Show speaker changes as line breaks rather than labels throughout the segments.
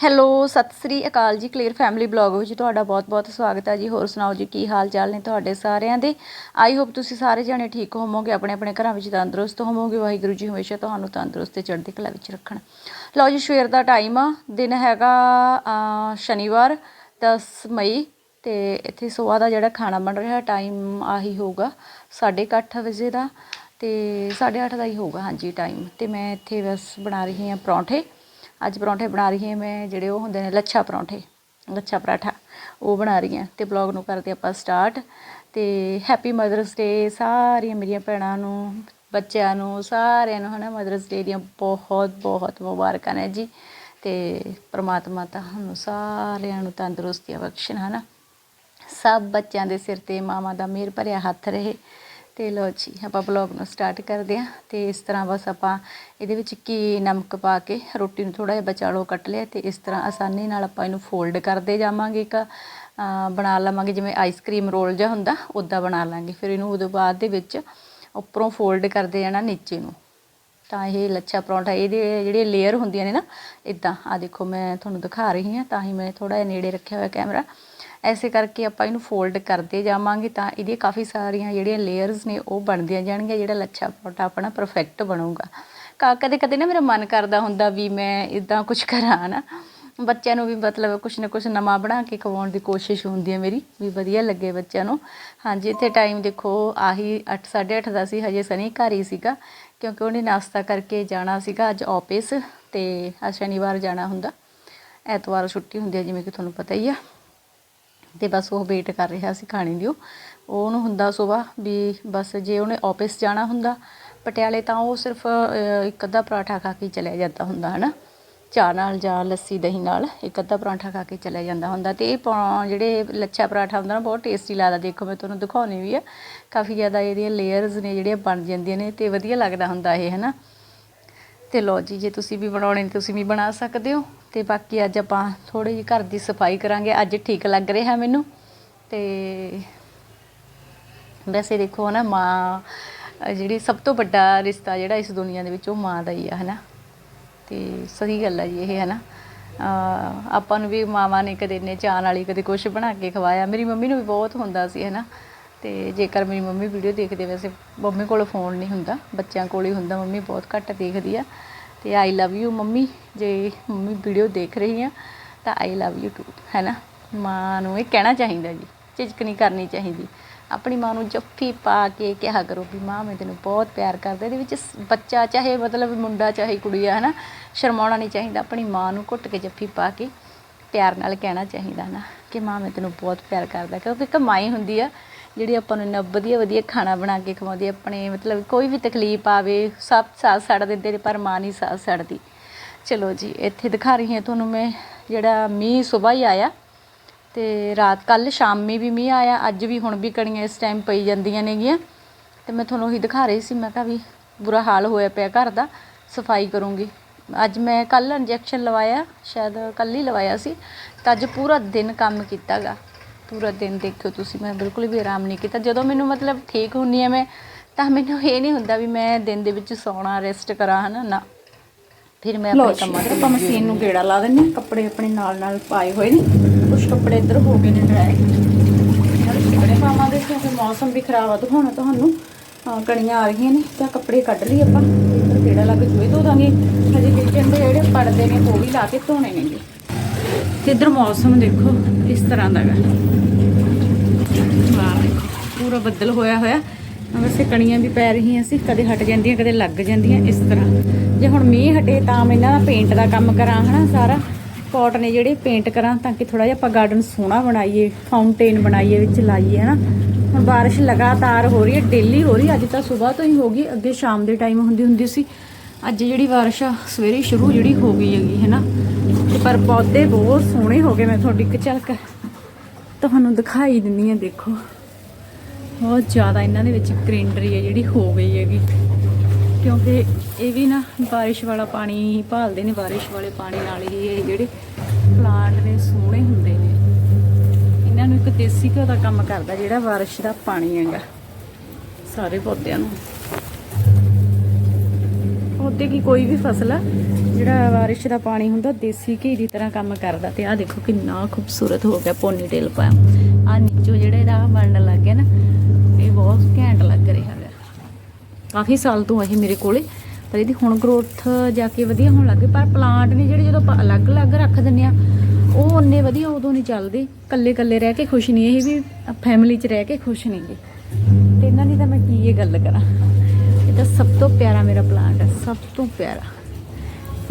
Hello, Sat Sri ਅਕਾਲ ਜੀ clear family blog ਵਿੱਚ ਤੁਹਾਡਾ ਬਹੁਤ-ਬਹੁਤ ਸਵਾਗਤ ਹੈ ਜੀ। ਹੋਰ ਸੁਣਾਓ ਜੀ, ਕੀ ਹਾਲ ਚਾਲ ਨੇ ਤੁਹਾਡੇ ਸਾਰਿਆਂ ਦੇ? ਆਈ ਹੋਪ ਤੁਸੀਂ ਸਾਰੇ ਜਣੇ ਠੀਕ ਹੋਵੋਗੇ ਆਪਣੇ ਆਪਣੇ ਘਰਾਂ ਵਿੱਚ ਤੰਦਰੁਸਤ ਹੋਵੋਗੇ। ਵਾਹਿਗੁਰੂ ਜੀ ਹਮੇਸ਼ਾ ਤੁਹਾਨੂੰ ਤੰਦਰੁਸਤ ਤੇ ਚੜ੍ਹਦੀ ਕਲਾ ਵਿੱਚ ਰੱਖਣ। ਲਓ ਜੀ, ਸਵੇਰ ਦਾ ਟਾਈਮ ਆ, ਦਿਨ ਹੈਗਾ ਸ਼ਨੀਵਾਰ 10 ਮਈ ਤੇ ਇੱਥੇ ਸਵੇਰ ਦਾ ਜਿਹੜਾ ਖਾਣਾ ਬਣ ਰਿਹਾ ਟਾਈਮ ਆਹੀ ਹੋਊਗਾ 8:30 ਵਜੇ ਦਾ ਤੇ 8:30 ਦਾ ਹੀ ਹੋਊਗਾ, ਹਾਂਜੀ ਟਾਈਮ ਤੇ ਮੈਂ ਇੱਥੇ ਬਸ ਬਣਾ ਰਹੀ ਹਾਂ ਪਰੌਂਠੇ। ਅੱਜ ਪਰੌਂਠੇ ਬਣਾ ਰਹੀ ਹਾਂ ਮੈਂ, ਜਿਹੜੇ ਉਹ ਹੁੰਦੇ ਨੇ ਲੱਛਾ ਪਰੌਂਠੇ, ਲੱਛਾ ਪਰਾਠਾ, ਉਹ ਬਣਾ ਰਹੀ ਹਾਂ ਤੇ ਬਲੌਗ ਨੂੰ ਕਰਦੇ ਆਪਾਂ ਸਟਾਰਟ ਤੇ ਹੈਪੀ ਮਦਰਸ ਡੇ ਸਾਰੀਆਂ ਮੇਰੀਆਂ ਭੈਣਾਂ ਨੂੰ, ਬੱਚਿਆਂ ਨੂੰ, ਸਾਰਿਆਂ ਨੂੰ ਹਨਾ ਮਦਰਸ ਡੇ ਦੀਆਂ ਬਹੁਤ ਬਹੁਤ ਮੁਬਾਰਕਾਂ ਨੇ ਜੀ ਤੇ ਪ੍ਰਮਾਤਮਾ ਤੁਹਾਨੂੰ ਸਾਰਿਆਂ ਨੂੰ ਤੰਦਰੁਸਤੀਆਂ ਬਖਸ਼ਣ ਹਨਾ। ਸਭ ਬੱਚਿਆਂ ਦੇ ਸਿਰ ਤੇ ਮਾਵਾਂ ਦਾ ਮਿਹਰ ਭਰਿਆ ਹੱਥ ਰਹੇ। ਤੇ ਲੋ ਜੀ, ਆਪਾਂ ਬਲੌਗ ਨੂੰ ਸਟਾਰਟ ਕਰਦੇ ਹਾਂ ਤੇ ਇਸ ਤਰ੍ਹਾਂ ਬਸ ਆਪਾਂ ਇਹਦੇ ਵਿੱਚ ਕੀ ਨਮਕ ਪਾ ਕੇ ਰੋਟੀ ਨੂੰ ਥੋੜਾ ਜਿਹਾ ਬਚਾਲੋ, ਕੱਟ ਲਿਆ ਤੇ ਇਸ ਤਰ੍ਹਾਂ ਆਸਾਨੀ ਨਾਲ ਆਪਾਂ ਇਹਨੂੰ ਫੋਲਡ ਕਰਦੇ ਜਾਵਾਂਗੇ ਇੱਕ ਬਣਾ ਲਵਾਂਗੇ ਜਿਵੇਂ ਆਈਸਕ੍ਰੀਮ ਰੋਲ ਜਿਹਾ ਹੁੰਦਾ ਉਦਾਂ ਬਣਾ ਲਾਂਗੇ। ਫਿਰ ਇਹਨੂੰ ਉਹਦੇ ਬਾਅਦ ਦੇ ਵਿੱਚ ਉੱਪਰੋਂ ਫੋਲਡ ਕਰਦੇ ਜਾਣਾ ਨੀਚੇ ਨੂੰ। ਤਾਂ ਇਹ ਲੱਛਾ ਪਰੌਂਠਾ, ਇਹਦੇ ਜਿਹੜੇ ਲੇਅਰ ਹੁੰਦੀਆਂ ਨੇ ਨਾ ਇਦਾਂ ਆ ਦੇਖੋ ਮੈਂ ਤੁਹਾਨੂੰ ਦਿਖਾ ਰਹੀ ਹਾਂ, ਤਾਂ ਹੀ ਮੈਂ ਥੋੜਾ ਜਿਹਾ ਨੇੜੇ ਰੱਖਿਆ ਹੋਇਆ ਕੈਮਰਾ ਐਸੇ ਕਰਕੇ ਆਪਾਂ ਇਹਨੂੰ ਫੋਲਡ ਕਰਦੇ ਜਾਵਾਂਗੇ ਤਾਂ ਇਹਦੀਆਂ ਕਾਫੀ ਸਾਰੀਆਂ ਜਿਹੜੀਆਂ ਲੇਅਰਸ ਨੇ ਉਹ ਬਣਦੀਆਂ ਜਾਣਗੀਆਂ, ਜਿਹੜਾ ਲੱਛਾ ਪਰੌਂਠਾ ਆਪਣਾ ਪਰਫੈਕਟ ਬਣੂਗਾ। ਕਾ ਕਦੇ ਕਦੇ ਨਾ ਮੇਰਾ ਮਨ ਕਰਦਾ ਹੁੰਦਾ ਵੀ ਮੈਂ ਇਦਾਂ ਕੁਝ ਕਰਾਂ ਨਾ। ਬੱਚਿਆਂ ਨੂੰ ਵੀ ਮਤਲਬ ਕੁਛ ਨਾ ਕੁਛ ਨਵਾਂ ਬਣਾ ਕੇ ਖਵਾਉਣ ਦੀ ਕੋਸ਼ਿਸ਼ ਹੁੰਦੀ ਹੈ ਮੇਰੀ, ਵੀ ਵਧੀਆ ਲੱਗੇ ਬੱਚਿਆਂ ਨੂੰ। ਹਾਂਜੀ, ਇੱਥੇ ਟਾਈਮ ਦੇਖੋ, ਆਹੀ 8 8:30 ਦਾ ਸੀ, ਹਜੇ ਸਨੀ ਘਰ ਹੀ ਸੀਗਾ, ਕਿਉਂਕਿ ਉਹਨੇ ਨਾਸ਼ਤਾ ਕਰਕੇ ਜਾਣਾ ਸੀਗਾ ਅੱਜ ਆਫਿਸ ਤੇ ਸ਼ਨੀਵਾਰ ਜਾਣਾ ਹੁੰਦਾ। ਐਤਵਾਰ ਛੁੱਟੀ ਹੁੰਦੀ ਹੈ, ਜਿਵੇਂ ਕਿ ਤੁਹਾਨੂੰ ਪਤਾ ਹੀ ਆ। ਤੇ ਬਸ ਉਹ ਵੇਟ ਕਰ ਰਿਹਾ ਸੀ ਖਾਣੇ ਦੀ ਉਹਨੂੰ ਹੁੰਦਾ ਸਵੇਰ ਵੀ ਬਸ ਜੇ ਉਹਨੇ ਆਫਿਸ ਜਾਣਾ ਹੁੰਦਾ, ਪਟਿਆਲੇ ਤਾਂ ਉਹ ਸਿਰਫ ਇੱਕ ਅੱਧਾ ਪਰਾਠਾ ਖਾ ਕੇ ਚਲਿਆ ਜਾਂਦਾ ਹੁੰਦਾ, ਹਨਾ? ਚਾਹ ਨਾਲ ਜਾਂ ਲੱਸੀ, ਦਹੀਂ ਨਾਲ ਇੱਕ ਅੱਧਾ ਪਰਾਂਠਾ ਖਾ ਕੇ ਚਲਿਆ ਜਾਂਦਾ ਹੁੰਦਾ ਤੇ ਇਹ ਪਰੌਂ- ਜਿਹੜੇ ਲੱਛਾ ਪਰਾਂਠਾ ਹੁੰਦਾ ਨਾ, ਬਹੁਤ ਟੇਸਟੀ ਲੱਗਦਾ। ਦੇਖੋ, ਮੈਂ ਤੁਹਾਨੂੰ ਦਿਖਾਉਣੀ ਵੀ ਆ। ਕਾਫੀ ਜ਼ਿਆਦਾ ਇਹਦੀਆਂ ਲੇਅਰਸ ਨੇ ਜਿਹੜੀਆਂ ਬਣ ਜਾਂਦੀਆਂ ਨੇ ਤੇ ਵਧੀਆ ਲੱਗਦਾ ਹੁੰਦਾ ਇਹ, ਹਨਾ? ਤੇ ਲੋ ਜੀ, ਜੇ ਤੁਸੀਂ ਵੀ ਬਣਾਉਣੇ ਨੇ, ਤੁਸੀਂ ਵੀ ਬਣਾ ਸਕਦੇ ਹੋ। ਤੇ ਬਾਕੀ ਅੱਜ ਆਪਾਂ ਥੋੜੀ ਜਿਹੀ ਘਰ ਦੀ ਸਫ਼ਾਈ ਕਰਾਂਗੇ। ਅੱਜ ਠੀਕ ਲੱਗ ਰਿਹਾ ਮੈਨੂੰ। ਤੇ ਵੈਸੇ ਦੇਖੋ ਨਾ ਮਾਂ, ਜਿਹੜੀ ਸਭ ਤੋਂ ਵੱਡਾ ਰਿਸ਼ਤਾ ਜਿਹੜਾ ਇਸ ਦੁਨੀਆ ਦੇ ਵਿੱਚ ਉਹ ਮਾਂ ਦਾ ਹੀ ਆ, ਹਨਾ। ਤੇ ਸਹੀ ਗੱਲ ਆ ਜੀ ਇਹ, ਹਨਾ। ਅਹ ਆਪਾਂ ਨੂੰ ਵੀ ਮਾਵਾਂ ਨੇ ਕਦੇ ਨੇ ਚਾਹ ਨਾਲ ਕਦੇ ਕੁਝ ਬਣਾ ਕੇ ਖਵਾਇਆ। ਮੇਰੀ ਮੰਮੀ ਨੂੰ ਵੀ ਬਹੁਤ ਹੁੰਦਾ ਸੀ, ਹਨਾ। ਤੇ ਜੇਕਰ ਮੇਰੀ ਮੰਮੀ ਵੀਡੀਓ ਦੇਖਦੇ, ਵੈਸੇ ਮੰਮੀ ਕੋਲ ਫੋਨ ਨਹੀਂ ਹੁੰਦਾ। ਬੱਚਿਆਂ ਕੋਲ ਹੀ ਹੁੰਦਾ। ਮੰਮੀ ਬਹੁਤ ਘੱਟ ਦੇਖਦੀ ਆ। ਤੇ ਆਈ ਲਵ ਯੂ ਮੰਮੀ, ਜੇ ਮੰਮੀ ਵੀਡੀਓ ਦੇਖ ਰਹੀ ਆ, ਤਾਂ ਆਈ ਲਵ ਯੂ ਟੂ ਹੈਨਾ? ਮਾਂ ਨੂੰ ਇਹ ਕਹਿਣਾ ਚਾਹੀਦਾ ਜੀ, ਝਿਜਕ ਨਹੀਂ ਕਰਨੀ ਚਾਹੀਦੀ। ਆਪਣੀ ਮਾਂ ਨੂੰ ਜੱਫੀ ਪਾ ਕੇ ਕਿਹਾ ਕਰੋ ਵੀ ਮਾਂ, ਮੈਂ ਤੈਨੂੰ ਬਹੁਤ ਪਿਆਰ ਕਰਦਾ, ਇਹਦੇ ਵਿੱਚ ਬੱਚਾ ਚਾਹੇ ਮਤਲਬ ਮੁੰਡਾ ਚਾਹੇ ਕੁੜੀ ਆ, ਹਨਾ? ਸ਼ਰਮਾਉਣਾ ਨਹੀਂ ਚਾਹੀਦਾ, ਆਪਣੀ ਮਾਂ ਨੂੰ ਘੁੱਟ ਕੇ ਜੱਫੀ ਪਾ ਕੇ ਪਿਆਰ ਨਾਲ ਕਹਿਣਾ ਚਾਹੀਦਾ ਨਾ, ਕਿ ਮਾਂ, ਮੈਂ ਤੈਨੂੰ ਬਹੁਤ ਪਿਆਰ ਕਰਦਾ, ਕਿਉਂਕਿ ਕਮਾਈ ਹੁੰਦੀ ਆ ਜਿਹੜੀ ਆਪਾਂ ਨੂੰ ਇੰਨਾ ਵਧੀਆ ਵਧੀਆ ਖਾਣਾ ਬਣਾ ਕੇ ਖਵਾਉਂਦੀ ਆਪਣੇ ਮਤਲਬ ਕੋਈ ਵੀ ਤਕਲੀਫ ਆਵੇ ਸਭ ਸਾਥ ਛੱਡ ਦਿੰਦੇ ਨੇ, ਪਰ ਮਾਂ ਨਹੀਂ ਸਾਥ ਛੱਡਦੀ ਚਲੋ ਜੀ, ਇੱਥੇ ਦਿਖਾ ਰਹੀ ਹਾਂ ਤੁਹਾਨੂੰ ਮੈਂ ਜਿਹੜਾ ਮੀਂਹ ਸਵੇਰ ਹੀ ਆਇਆ ਤੇ ਰਾਤ ਕੱਲ ਸ਼ਾਮੀ ਵੀ ਮੀਂਹ ਆਇਆ, ਅੱਜ ਵੀ ਹੁਣ ਵੀ ਕਣੀਆਂ ਇਸ ਟਾਈਮ ਪਈ ਜਾਂਦੀਆਂ ਨੇਗੀਆਂ। ਤੇ ਮੈਂ ਤੁਹਾਨੂੰ ਉਹੀ ਦਿਖਾ ਰਹੀ ਸੀ, ਮੈਂ ਕਿਹਾ ਵੀ ਬੁਰਾ ਹਾਲ ਹੋਇਆ ਪਿਆ ਘਰ ਦਾ, ਸਫ਼ਾਈ ਕਰੂੰਗੀ। ਅੱਜ ਮੈਂ ਕੱਲ ਇੰਜੈਕਸ਼ਨ ਲਵਾਇਆ, ਸ਼ਾਇਦ ਕੱਲ ਹੀ ਲਵਾਇਆ ਸੀ, ਤਾਂ ਅੱਜ ਪੂਰਾ ਦਿਨ ਕੰਮ ਕੀਤਾਗਾ। ਪੂਰਾ ਦਿਨ ਦੇਖਿਓ ਤੁਸੀਂ ਮੈਂ ਬਿਲਕੁਲ ਵੀ ਆਰਾਮ ਨਹੀਂ ਕੀਤਾ। ਜਦੋਂ ਮੈਨੂੰ ਮਤਲਬ ਠੀਕ ਹੁੰਨੀ ਆ ਮੈਂ ਤਾਂ ਮੈਨੂੰ ਇਹ ਨਹੀਂ ਹੁੰਦਾ ਵੀ ਮੈਂ ਦਿਨ ਦੇ ਵਿੱਚ ਸੌਣਾ ਰੈਸਟ ਕਰਾਂ ਹਨਾ ਨਾ। ਫਿਰ ਮੈਂ ਆਪਣੇ ਕੰਮਾਂ ਤੇ
ਆਪਾਂ ਮਸ਼ੀਨ ਨੂੰ ਗੇੜਾ ਲਾ ਦਿੰਨੇ ਹਾਂ। ਕੱਪੜੇ ਆਪਣੇ ਨਾਲ ਨਾਲ ਪਾਏ ਹੋਏ ਨੇ। ਕੁਝ ਕੱਪੜੇ ਇੱਧਰ ਹੋ ਗਏ ਨੇ ਡਰਾਈ ਕੱਪੜੇ ਪਾਵਾਂਗੇ ਕਿਉਂਕਿ ਮੌਸਮ ਵੀ ਖਰਾਬ ਆ ਦਿਖਾਉਣਾ ਤੁਹਾਨੂੰ। ਕਣੀਆਂ ਆ ਰਹੀਆਂ ਨੇ ਤਾਂ ਕੱਪੜੇ ਕੱਢ ਲਈ ਆਪਾਂ। ਇੱਧਰ ਗੇੜਾ ਲਾ ਕੇ ਜੂਏ ਧੋ ਦਾਂਗੇ। ਹਜੇ ਕਿਚਨ ਦੇ ਜਿਹੜੇ ਪੜਦੇ ਨੇ ਉਹ ਵੀ ਲਾ ਕੇ ਧੋਣੇ ਨੇਗੇ। ਤੇ ਇੱਧਰ ਮੌਸਮ ਦੇਖੋ ਕਿਸ ਤਰ੍ਹਾਂ ਦਾ ਦੇਖੋ ਪੂਰਾ ਬੱਦਲ ਹੋਇਆ ਹੋਇਆ। ਵੈਸੇ ਕਣੀਆਂ ਵੀ ਪੈ ਰਹੀਆਂ ਸੀ, ਕਦੇ ਹਟ ਜਾਂਦੀਆਂ, ਕਦੇ ਲੱਗ ਜਾਂਦੀਆਂ ਇਸ ਤਰ੍ਹਾਂ। ਜੇ ਹੁਣ ਮੀਂਹ ਹਟੇ ਤਾਂ ਮੈਂ ਇਹਨਾਂ ਦਾ ਪੇਂਟ ਦਾ ਕੰਮ ਕਰਾਂ, ਹਨਾ ਸਾਰਾ। ਪੌਟ ਨੇ ਜਿਹੜੇ ਪੇਂਟ ਕਰਾਂ ਤਾਂ ਕਿ ਥੋੜਾ ਜਿਹਾ ਆਪਾਂ ਗਾਰਡਨ ਸੋਹਣਾ ਬਣਾਈਏ ਫਾਊਂਟੇਨ ਬਣਾਈਏ, ਵਿੱਚ ਲਾਈਏ, ਹਨਾ। ਹੁਣ ਬਾਰਿਸ਼ ਲਗਾਤਾਰ ਹੋ ਰਹੀ ਹੈ ਡੇਲੀ ਹੋ ਰਹੀ ਅੱਜ ਤਾਂ ਸਵੇਰ ਤੋਂ ਹੀ ਹੋ ਗਈ, ਅੱਗੇ ਸ਼ਾਮ ਦੇ ਟਾਈਮ ਹੁੰਦੀ ਹੁੰਦੀ ਸੀ। ਅੱਜ ਜਿਹੜੀ ਬਾਰਿਸ਼ ਆ, ਸਵੇਰੇ ਸ਼ੁਰੂ ਜਿਹੜੀ ਹੋ ਗਈ ਹੈਗੀ, ਹੈਨਾ। ਤੇ ਪਰ ਪੌਦੇ ਬਹੁਤ ਸੋਹਣੇ ਹੋ ਗਏ, ਮੈਂ ਤੁਹਾਡੀ ਇੱਕ ਝਲਕ ਤੁਹਾਨੂੰ ਦਿਖਾਈ ਦਿੰਨੀ ਆ ਦੇਖੋ। ਬਹੁਤ ਜ਼ਿਆਦਾ ਇਹਨਾਂ ਦੇ ਵਿੱਚ ਗ੍ਰੀਨਰੀ ਹੈ ਜਿਹੜੀ ਹੋ ਗਈ ਹੈਗੀ। ਕਿਉਂਕਿ ਇਹ ਵੀ ਨਾ ਬਾਰਿਸ਼ ਵਾਲਾ ਪਾਣੀ ਹੀ ਭਾਲਦੇ ਨੇ, ਬਾਰਿਸ਼ ਵਾਲੇ ਪਾਣੀ ਨਾਲ ਹੀ ਇਹ ਜਿਹੜੇ ਪਲਾਂਟ ਨੇ ਸੋਹਣੇ ਹੁੰਦੇ ਨੇ। ਇਹਨਾਂ ਨੂੰ ਇੱਕ ਦੇਸੀ ਘਿਓ ਦਾ ਕੰਮ ਕਰਦਾ ਜਿਹੜਾ ਬਾਰਿਸ਼ ਦਾ ਪਾਣੀ ਹੈਗਾ, ਸਾਰੇ ਪੌਦਿਆਂ ਨੂੰ। ਪੌਦੇ ਕੀ ਕੋਈ ਵੀ ਫਸਲ ਆ, ਜਿਹੜਾ ਬਾਰਿਸ਼ ਦਾ ਪਾਣੀ ਹੁੰਦਾ ਦੇਸੀ ਘੀ ਦੀ ਤਰ੍ਹਾਂ ਕੰਮ ਕਰਦਾ। ਤੇ ਆਹ ਦੇਖੋ ਕਿੰਨਾ ਖੂਬਸੂਰਤ ਹੋ ਗਿਆ ਪੋਨੀ ਟੇਲ ਪਾਇਆ। ਆ ਨੀਚੋ ਜਿਹੜਾ ਇਹਦਾ ਆਹ ਬਣਨ ਲੱਗ ਗਿਆ ਨਾ ਬਹੁਤ ਘੈਂਟ ਲੱਗ ਰਿਹਾ ਹੈ ਕਾਫੀ ਸਾਲ ਤੋਂ ਇਹ ਮੇਰੇ ਕੋਲੇ, ਪਰ ਇਹਦੀ ਹੁਣ ਗਰੋਥ ਜਾ ਕੇ ਵਧੀਆ ਹੋਣ ਲੱਗ ਗਈ। ਪਰ ਪਲਾਂਟ ਨੇ ਜਿਹੜੇ ਜਦੋਂ ਆਪਾਂ ਅਲੱਗ-ਅਲੱਗ ਰੱਖ ਦਿੰਨੇ ਆ ਉਹ ਉਹਨੇ ਵਧੀਆ ਉਦੋਂ ਨਹੀਂ ਚੱਲਦੇ। ਕੱਲੇ-ਕੱਲੇ ਰਹਿ ਕੇ ਖੁਸ਼ ਨਹੀਂ, ਇਹ ਵੀ ਫੈਮਿਲੀ 'ਚ ਰਹਿ ਕੇ ਖੁਸ਼ ਨਹੀਂ ਗੇ। ਤੇ ਇਹਨਾਂ ਦੀ ਤਾਂ ਮੈਂ ਕੀ ਇਹ ਗੱਲ ਕਰਾਂ? ਇਹ ਤਾਂ ਸਭ ਤੋਂ ਪਿਆਰਾ ਮੇਰਾ ਪਲਾਂਟ ਹੈ, ਸਭ ਤੋਂ ਪਿਆਰਾ।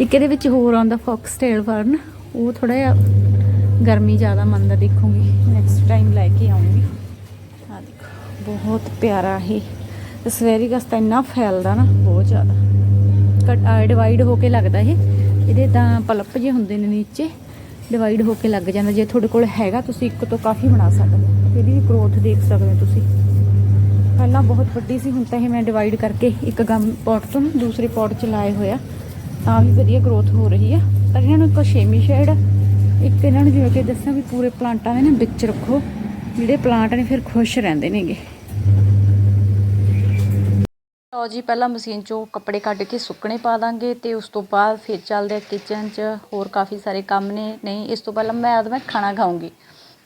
ਇੱਕ ਇਹਦੇ ਵਿੱਚ ਹੋਰ ਆਉਂਦਾ ਫੌਕਸ ਟੇਲ ਫਰਨ ਉਹ ਥੋੜਾ ਜਿਹਾ ਗਰਮੀ ਜ਼ਿਆਦਾ ਮੰਨਦਾ ਦੇਖੂੰਗੀ। ਨੈਕਸਟ ਟਾਈਮ ਲੈ ਕੇ ਆਉਂਗੀ ਬਹੁਤ ਪਿਆਰਾ ਇਹ ਸਵੇਰੀਗਸ ਤਾਂ ਇੰਨਾ ਫੈਲਦਾ ਨਾ, ਬਹੁਤ ਜ਼ਿਆਦਾ। ਕਟ ਡਿਵਾਈਡ ਹੋ ਕੇ ਲੱਗਦਾ ਇਹ। ਇਹਦੇ ਤਾਂ ਪਲਪ ਜੇ ਹੁੰਦੇ ਨੇ ਨੀਚੇ ਡਿਵਾਈਡ ਹੋ ਕੇ ਲੱਗ ਜਾਂਦਾ। ਜੇ ਤੁਹਾਡੇ ਕੋਲ ਹੈਗਾ, ਤੁਸੀਂ ਇੱਕ ਤੋਂ ਕਾਫੀ ਬਣਾ ਸਕਦੇ ਹੋ। ਇਹਦੀ ਵੀ ਗਰੋਥ ਦੇਖ ਸਕਦੇ ਹੋ ਤੁਸੀਂ। ਪਹਿਲਾਂ ਬਹੁਤ ਵੱਡੀ ਸੀ, ਹੁਣ ਤਾਂ ਇਹ ਮੈਂ ਡਿਵਾਈਡ ਕਰਕੇ ਇੱਕ ਗਮ ਪੋਟ ਤੋਂ ਦੂਸਰੇ ਪੋਟ ਚ ਲਾਏ ਹੋਇਆ ਤਾਂ ਵੀ ਵਧੀਆ ਗਰੋਥ ਹੋ ਰਹੀ ਆ। ਪਰ ਇਹਨਾਂ ਨੂੰ ਇੱਕ ਛੇਵੀਂ ਸ਼ੇਡ ਇੱਕ ਇਹਨਾਂ ਨੂੰ ਜਿਵੇਂ ਕਿ ਦੱਸਾਂ ਵੀ ਪੂਰੇ ਪਲਾਂਟਾਂ ਦੇ ਨਾ ਵਿੱਚ ਰੱਖੋ। ਜਿਹੜੇ ਪਲਾਂਟ ਨੇ ਫਿਰ ਖੁਸ਼ ਰਹਿੰਦੇ ਨੇਗੇ।
ਲਓ ਜੀ ਪਹਿਲਾਂ ਮਸ਼ੀਨ ਚੋਂ ਕੱਪੜੇ ਕੱਢ ਕੇ ਸੁੱਕਣੇ ਪਾ ਦਾਂਗੇ ਤੇ ਉਸ ਤੋਂ ਬਾਅਦ ਫਿਰ ਚੱਲਦੇ ਆ ਕਿਚਨ 'ਚ। ਹੋਰ ਕਾਫੀ ਸਾਰੇ ਕੰਮ ਨੇ। ਨਹੀਂ ਇਸ ਤੋਂ ਪਹਿਲਾਂ ਮੈਂ ਮੈਂ ਖਾਣਾ ਖਾਊਂਗੀ।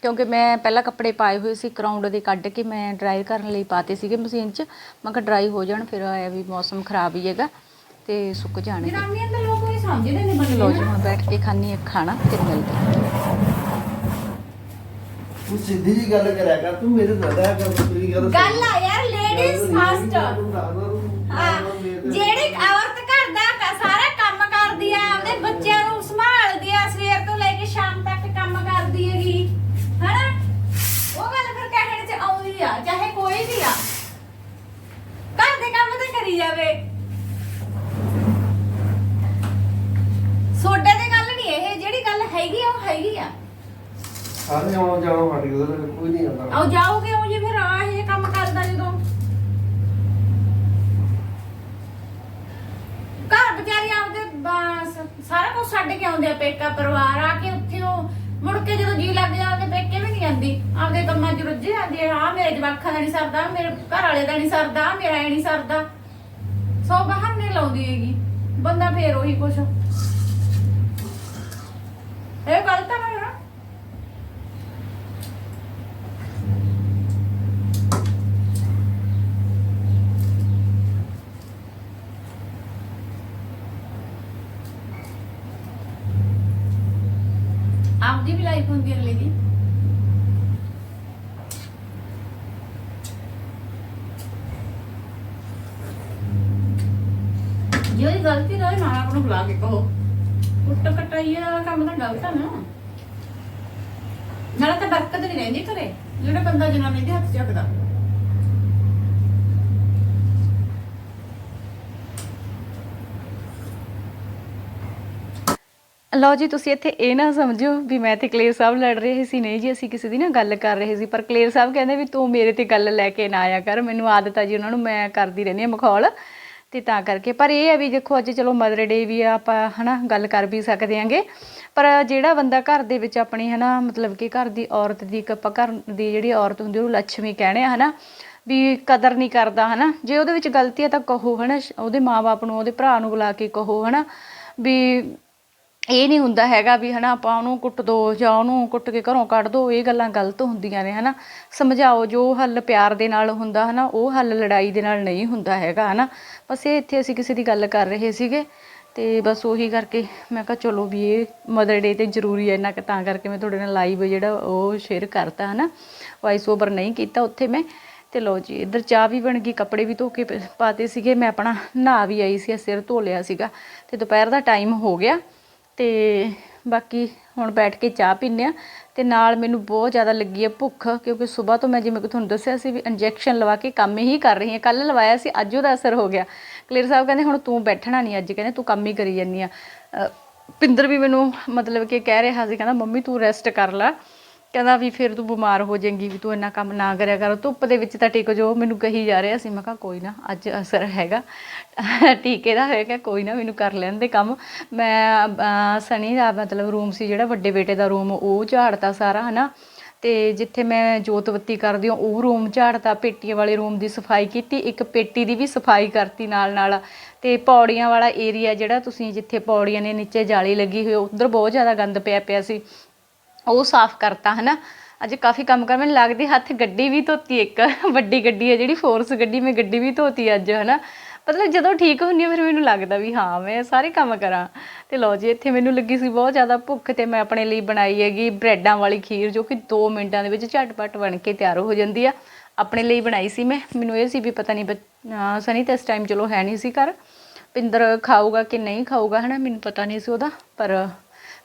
ਕਿਉਂਕਿ ਮੈਂ ਪਹਿਲਾਂ ਕੱਪੜੇ ਪਾਏ ਹੋਏ ਸੀ ਕਰਾਊਂਡ ਦੇ ਕੱਢ ਕੇ ਮੈਂ ਡਰਾਈ ਕਰਨ ਲਈ ਪਾਤੇ ਸੀਗੇ ਮਸ਼ੀਨ 'ਚ। ਮੈਂ ਕਿਹਾ ਡਰਾਈ ਹੋ ਜਾਣ ਫਿਰ ਆਇਆ ਵੀ ਮੌਸਮ ਖਰਾਬ ਹੀ ਹੈਗਾ ਤੇ ਸੁੱਕ ਜਾਣਗੇ।
ਜਨਾਨੀਆਂ ਦਾ ਲੋਕ ਕੋਈ ਸਮਝਦੇ ਨਹੀਂ ਬੰਦੇ
ਲਓ ਜੀ ਮੈਂ ਬੈਠ ਕੇ ਖਾਣੀ ਹੈ ਖਾਣਾ ਫਿਰ ਮਿਲਦੇ ਹਾਂ।
ਤੂੰ ਸਿੱਧੀ ਜੀ ਗੱਲ ਕਰਿਆ ਕਰ ਤੂੰ ਮੇਰੇ ਨਾਲ ਕਰ ਤੇਰੀ ਗੱਲ
ਗੱਲ ਆ ਯਾਰ ਲੇਡੀਜ਼ ਫਸਟ ਹਾਂ ਜਿਹੜੀ ਔਰਤ ਘਰ ਦਾ ਕ- ਸਾਰਾ ਕੰਮ ਕਰਦੀ ਆ ਆਪਦੇ ਬੱਚਿਆਂ ਨੂੰ ਸੰਭਾਲਦੀ ਆ ਸਵੇਰ ਤੋਂ ਲੈ ਕੇ ਸ਼ਾਮ ਤੱਕ ਕੰਮ ਕਰਦੀ ਹੈਗੀ। ਹਨਾ? ਉਹ ਗੱਲ ਫਿਰ ਕਹਿਣ ਚ ਆਉਂਦੀ ਆ ਚਾਹੇ ਕੋਈ ਵੀ ਆ। ਘਰ ਦੇ ਕੰਮ ਤਾਂ ਕਰੀ ਜਾਵੇ। ਸੋਡੇ ਦੀ ਗੱਲ ਨਹੀਂ ਇਹ ਜਿਹੜੀ ਗੱਲ ਹੈਗੀ ਆ ਉਹ ਹੈਗੀ ਆ।
ਸਾਰੇ ਆਉਣਾ ਜਾਣਾ ਗਿਆ ਉਹਦੇ ਕੋਈ ਨਹੀਂ ਆਉਂਦਾ
ਆਓ ਜਾਓਗੇ ਉਹ ਜੇ ਫਿਰ ਆ ਇਹ ਕੰਮ ਕਰਦਾ ਜਦੋਂ ਘਰ ਵਿਚਾਰੀ ਆਪਦੇ ਬਸ, ਸਾਰਾ ਕੁਝ ਛੱਡ ਕੇ ਆਉਂਦੇ ਆ ਪੇਕਾ ਪਰਿਵਾਰ, ਆ ਕੇ ਉੱਥੇ ਉਹ ਮੁੜ ਕੇ ਜਦੋਂ ਜੀ ਲੱਗ ਜਾਂਦੇ ਪੇਕੇ ਵੀ ਨਹੀਂ ਜਾਂਦੀ। ਆਪਦੇ ਕੰਮਾਂ 'ਚ ਰੁੱਝੀ ਜਾਂਦੀ ਆ। ਆ ਮੇਰੇ ਜਵਾਖਾਂ ਦਾ ਨਹੀਂ ਸਰਦਾ ਮੇਰੇ ਘਰ ਵਾਲੇ ਦਾ ਨਹੀਂ ਸਰਦਾ, ਆਹ ਮੇਰਾ ਇਹ ਨਹੀਂ ਸਰਦਾ। ਸੋ ਬਹਾਨੇ ਲਾਉਂਦੀ ਹੈਗੀ। ਬੰਦਾ ਫੇਰ ਉਹੀ ਕੁਛ। ਇਹ ਗਲਤ ਆ ਨਾ ਆਪਦੀ ਵੀ ਲਾਈਫ ਹੁੰਦੀ ਹੈ ਅਗਲੇ ਦੀ। ਜੇ ਉਹਦੀ ਗਲਤੀ ਰਹੇ ਮਾਂ ਆਪ ਨੂੰ ਬੁਲਾ ਕੇ ਕਹੋ। ਕੁੱਟ ਕਟਾਈਏ ਵਾਲਾ ਕੰਮ ਤਾਂ ਗਲਤ ਆ ਨਾ। ਨਾਲੇ ਤਾਂ ਬਰਕਤ ਨਹੀਂ ਰਹਿੰਦੀ ਘਰੇ, ਜਿਹੜਾ ਬੰਦਾ ਜਨਾਨੀ ਦੇ ਹੱਥ ਚੱਕਦਾ।
ਲਓ ਜੀ, ਤੁਸੀਂ ਇੱਥੇ ਇਹ ਨਾ ਸਮਝਿਓ ਵੀ ਮੈਂ ਤੇ ਕਲੇਰ ਸਾਹਿਬ ਲੜ ਰਹੇ ਸੀ। ਨਹੀਂ ਜੀ, ਅਸੀਂ ਕਿਸੇ ਦੀ ਨਾ ਗੱਲ ਕਰ ਰਹੇ ਸੀ। ਪਰ ਕਲੇਰ ਸਾਹਿਬ ਕਹਿੰਦੇ ਵੀ ਤੂੰ ਮੇਰੇ ਤੇ ਗੱਲ ਲੈ ਕੇ ਨਾ ਆਇਆ ਕਰ। ਮੈਨੂੰ ਆਦਤ ਆ ਜੀ ਉਹਨਾਂ ਨੂੰ ਮੈਂ ਕਰਦੀ ਰਹਿੰਦੀ ਹਾਂ ਮਖੌਲ ਤੇ ਤਾਂ ਕਰਕੇ। ਪਰ ਇਹ ਆ ਵੀ ਦੇਖੋ, ਅੱਜ ਚਲੋ ਮਦਰ ਡੇ ਵੀ ਆ, ਆਪਾਂ ਹਨਾ ਗੱਲ ਕਰ ਵੀ ਸਕਦੇ ਆਂਗੇ ਪਰ ਜਿਹੜਾ ਬੰਦਾ ਘਰ ਦੇ ਵਿੱਚ ਆਪਣੀ ਹਨਾ, ਮਤਲਬ ਕਿ ਘਰ ਦੀ ਔਰਤ ਦੀ, ਇੱਕ ਆਪਾਂ ਘਰ ਦੀ ਜਿਹੜੀ ਔਰਤ ਹੁੰਦੀ, ਉਹਨੂੰ ਲੱਛਮੀ ਕਹਿੰਦੇ ਆ ਹਨਾ, ਵੀ ਕਦਰ ਨਹੀਂ ਕਰਦਾ ਹਨਾ। ਜੇ ਉਹਦੇ ਵਿੱਚ ਗਲਤੀ ਆ ਤਾਂ ਕਹੋ ਹਨਾ ਸ਼- ਉਹਦੇ ਮਾਪੇ ਨੂੰ, ਉਹਦੇ ਭਰਾ ਨੂੰ ਬੁਲਾ ਕੇ ਕਹੋ ਹਨਾ, ਵੀ ਇਹ ਨਹੀਂ ਹੁੰਦਾ ਹੈਗਾ ਵੀ ਹਨਾ ਆਪਾਂ ਉਹਨੂੰ ਕੁੱਟ ਦੋ ਜਾਂ ਉਹਨੂੰ ਕੁੱਟ ਕੇ ਘਰੋਂ ਕੱਢ ਦੋ, ਇਹ ਗੱਲਾਂ ਗਲਤ ਹੁੰਦੀਆਂ ਨੇ ਹਨਾ। ਸਮਝਾਓ, ਜੋ ਹੱਲ ਪਿਆਰ ਦੇ ਨਾਲ ਹੁੰਦਾ ਹਨਾ, ਉਹ ਹੱਲ ਲੜਾਈ ਦੇ ਨਾਲ ਨਹੀਂ ਹੁੰਦਾ ਹੈਗਾ ਹਨਾ। ਬਸ ਇਹ ਇੱਥੇ ਅਸੀਂ ਕਿਸੇ ਦੀ ਗੱਲ ਕਰ ਰਹੇ ਸੀਗੇ ਤੇ ਬਸ ਉਹੀ ਕਰਕੇ ਮੈਂ ਕਿਹਾ ਚਲੋ ਵੀ ਇਹ ਮਦਰ ਡੇ ਤੇ ਜ਼ਰੂਰੀ ਹੈ, ਇੰਨਾ ਕਿ ਤਾਂ ਕਰਕੇ ਮੈਂ ਤੁਹਾਡੇ ਨਾਲ ਲਾਈਵ ਜਿਹੜਾ ਉਹ ਸ਼ੇਅਰ ਕਰਤਾ ਹਨਾ। ਵਾਇਸ ਓਵਰ ਨਹੀਂ ਕੀਤਾ ਉੱਥੇ ਮੈਂ। ਤੇ ਲੋ ਜੀ, ਇੱਧਰ ਚਾਹ ਵੀ ਬਣ ਗਈ, ਕੱਪੜੇ ਵੀ ਧੋ ਕੇ ਪ- ਪਾਤੇ ਸੀਗੇ। ਮੈਂ ਆਪਣਾ ਨਹਾ ਵੀ ਆਈ ਸੀ, ਸਿਰ ਧੋ ਲਿਆ ਸੀਗਾ। ਤੇ ਦੁਪਹਿਰ ਦਾ ਟਾਈਮ ਹੋ ਗਿਆ। ਤੇ ਬਾਕੀ ਹੁਣ ਬੈਠ ਕੇ ਚਾਹ ਪੀਂਦੇ ਆ ਤੇ ਨਾਲ ਮੈਨੂੰ ਬਹੁਤ ਜ਼ਿਆਦਾ ਲੱਗੀ ਹੈ ਭੁੱਖ, ਕਿਉਂਕਿ ਸਵੇਰ ਤੋਂ ਮੈਂ ਜਿਵੇਂ ਕਿ ਤੁਹਾਨੂੰ ਦੱਸਿਆ ਸੀ ਵੀ ਇੰਜੈਕਸ਼ਨ ਲਵਾ ਕੇ ਕੰਮ ਹੀ ਕਰ ਰਹੀ ਹਾਂ। ਕੱਲ ਲਵਾਇਆ ਸੀ, ਅੱਜ ਉਹਦਾ ਅਸਰ ਹੋ ਗਿਆ। ਕਲੀਅਰ ਸਾਹਿਬ ਕਹਿੰਦੇ ਹੁਣ ਤੂੰ ਬੈਠਣਾ ਨਹੀਂ ਅੱਜ, ਕਹਿੰਦੇ ਤੂੰ ਕੰਮ ਹੀ ਕਰੀ ਜਾਂਦੀ ਆ। ਪਿੰਦਰ ਵੀ ਮੈਨੂੰ ਮਤਲਬ ਕਿ ਕਹਿ ਰਿਹਾ ਸੀ, ਕਹਿੰਦਾ, ਮੰਮੀ ਤੂੰ ਰੈਸਟ ਕਰ ਲੈ। ਕਹਿੰਦਾ ਵੀ ਫਿਰ ਤੂੰ ਬਿਮਾਰ ਹੋ ਜਾਏਂਗੀ ਵੀ ਤੂੰ ਇੰਨਾ ਕੰਮ ਨਾ ਕਰਿਆ ਕਰ ਧੁੱਪ ਦੇ ਵਿੱਚ ਤਾਂ ਟਿਕ ਜੋ ਮੈਨੂੰ ਕਹੀ ਜਾ ਰਿਹਾ ਸੀ ਮੈਂ ਕਿਹਾ ਕੋਈ ਨਾ ਅੱਜ ਅਸਰ ਹੈਗਾ। ਟੀਕੇ ਦਾ ਹੋਏਗਾ ਕੋਈ ਨਾ ਮੈਨੂੰ ਕਰ ਲੈਣ ਦੇ ਕੰਮ। ਮੈਂ ਅਹ, ਸਨੀ ਦਾ ਮਤਲਬ ਰੂਮ ਸੀ ਜਿਹੜਾ ਵੱਡੇ ਬੇਟੇ ਦਾ ਰੂਮ ਉਹ ਝਾੜਤਾ ਸਾਰਾ ਹਨਾ। ਤੇ ਜਿੱਥੇ ਮੈਂ ਜੋਤ ਬੱਤੀ ਕਰਦੀ ਹਾਂ ਉਹ ਰੂਮ ਝਾੜਤਾ ਪੇਟੀਆਂ ਵਾਲੇ ਰੂਮ ਦੀ ਸਫ਼ਾਈ ਕੀਤੀ ਇੱਕ ਪੇਟੀ ਦੀ ਵੀ ਸਫ਼ਾਈ ਕਰਤੀ ਨਾਲ ਨਾਲ ਤੇ ਪੌੜੀਆਂ ਵਾਲਾ ਏਰੀਆ ਜਿਹੜਾ ਤੁਸੀਂ ਜਿੱਥੇ ਪੌੜੀਆਂ ਨੇ ਨੀਚੇ ਜਾਲੀ ਲੱਗੀ ਹੋਈ ਉਧਰ ਬਹੁਤ ਜ਼ਿਆਦਾ ਗੰਦ ਪਿਆ ਪਿਆ ਸੀ। ਉਹ ਸਾਫ਼ ਕਰਤਾ, ਹਨਾ? ਅੱਜ ਕਾਫੀ ਕੰਮ ਕਰ, ਮੈਨੂੰ ਲੱਗਦੀ ਹੱਥ ਗੱਡੀ ਵੀ ਧੋਤੀ ਇੱਕ। ਵੱਡੀ ਗੱਡੀ ਹੈ ਜਿਹੜੀ ਫੋਰਸ ਗੱਡੀ, ਮੈਂ ਗੱਡੀ ਵੀ ਧੋਤੀ ਅੱਜ, ਹਨਾ? ਮਤਲਬ ਜਦੋਂ ਠੀਕ ਹੁੰਦੀ ਹਾਂ ਫਿਰ ਮੈਨੂੰ ਲੱਗਦਾ ਵੀ ਹਾਂ, ਮੈਂ ਸਾਰੇ ਕੰਮ ਕਰਾਂ। ਤੇ ਲਓ ਜੀ, ਇੱਥੇ ਮੈਨੂੰ ਲੱਗੀ ਸੀ ਬਹੁਤ ਜ਼ਿਆਦਾ ਭੁੱਖ ਤੇ ਮੈਂ ਆਪਣੇ ਲਈ ਬਣਾਈ ਹੈਗੀ ਬ੍ਰੈਡਾਂ ਵਾਲੀ ਖੀਰ, ਜੋ ਕਿ 2 ਮਿੰਟਾਂ ਦੇ ਵਿੱਚ ਝਟਪਟ ਬਣ ਕੇ ਤਿਆਰ ਹੋ ਜਾਂਦੀ ਆ। ਆਪਣੇ ਲਈ ਬਣਾਈ ਸੀ ਮੈਂ। ਮੈਨੂੰ ਇਹ ਸੀ ਵੀ ਪਤਾ ਨਹੀਂ, ਬੱਚ- ਸਨੀ ਤਾਂ ਇਸ ਟਾਈਮ ਚਲੋ ਹੈ ਨਹੀਂ ਸੀ ਘਰ। ਪਿੰਦਰ ਖਾਊਗਾ ਕਿ ਨਹੀਂ ਖਾਊਗਾ, ਹਨਾ? ਮੈਨੂੰ ਪਤਾ ਨਹੀਂ ਸੀ ਉਹਦਾ, ਪਰ